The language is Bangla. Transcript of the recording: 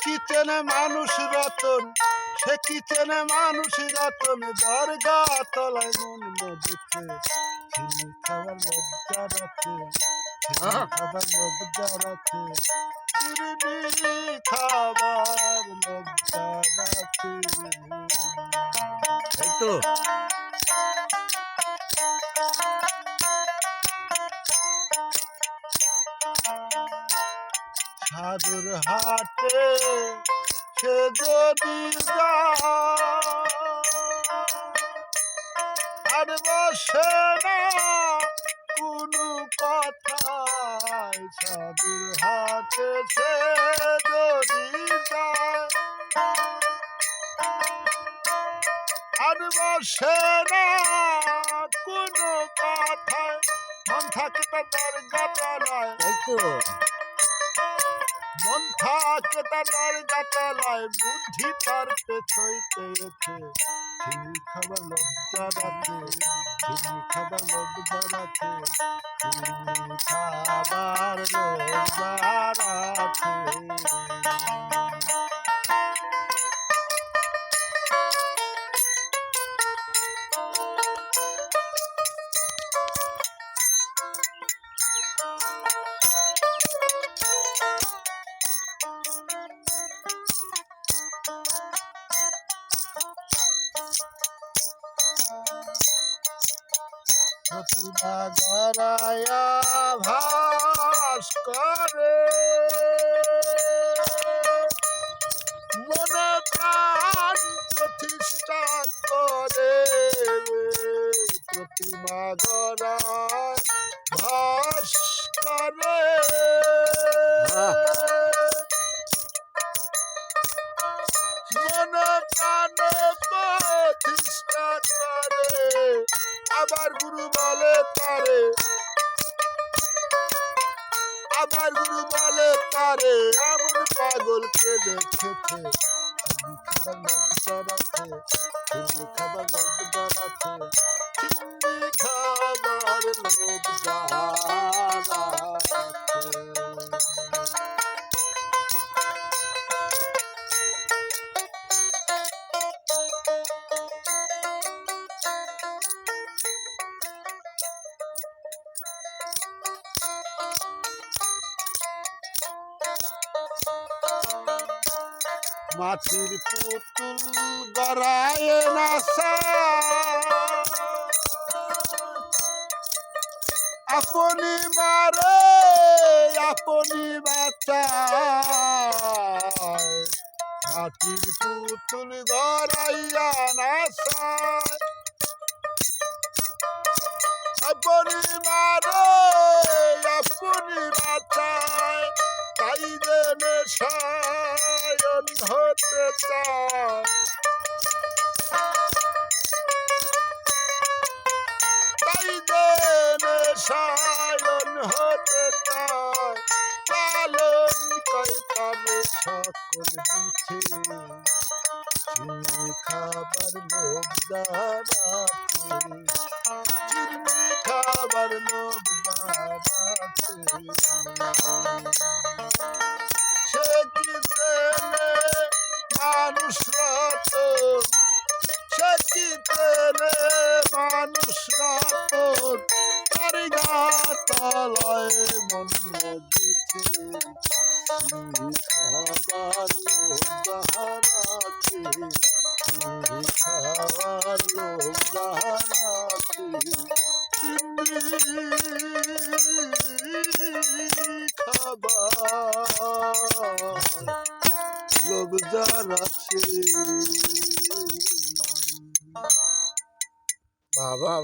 কি চেনে মানুষ রতন সে কি চেনে মানুষ রতন দরগা তলায় মন মজেছে চিনি খাবার লজ্জা রাখে খাবার লজ্জা রাখে চিনি খাবার লজ্জা রাখে এই তো। সাধুর হাটে সে আর বসে না কোনো কথায় সাধুর হাটে সে আর বসে না কোনো কথায় মন থাকে তার গাতালায় এই তো। মন থাকে তার গাতালায় বুদ্ধি তার পেছই পেয়েছে। চিনি খাবার লজ্জা রাখে চিনি খাবার লজ্জা রাখে। চিনি খাবার লজ্জা রাখে। প্রতিভা গড়ায়া ভাস করে মনে প্রাণ প্রতিষ্ঠা করে প্রতিমা গড়ায় ভাস করে পাগলকে দেখেছে তুমি খাবার রাখে চিনি খাবার রাখে চিনি খাবার লজ্জা মাটির পুতুল গড়ায় নাসা আপনি মারে আপনি বাঁচায়। মাটির পুতুল গড়াইয়া নাসা জেনে সায়ন হতে চায় তাই জেনে সায়ন হতে চায় পালন কই সকল চিনি খাবার লোভ খাবার লোভ সে কি চিনি খাবার খাবার খাবার লোক যার আছে বাবা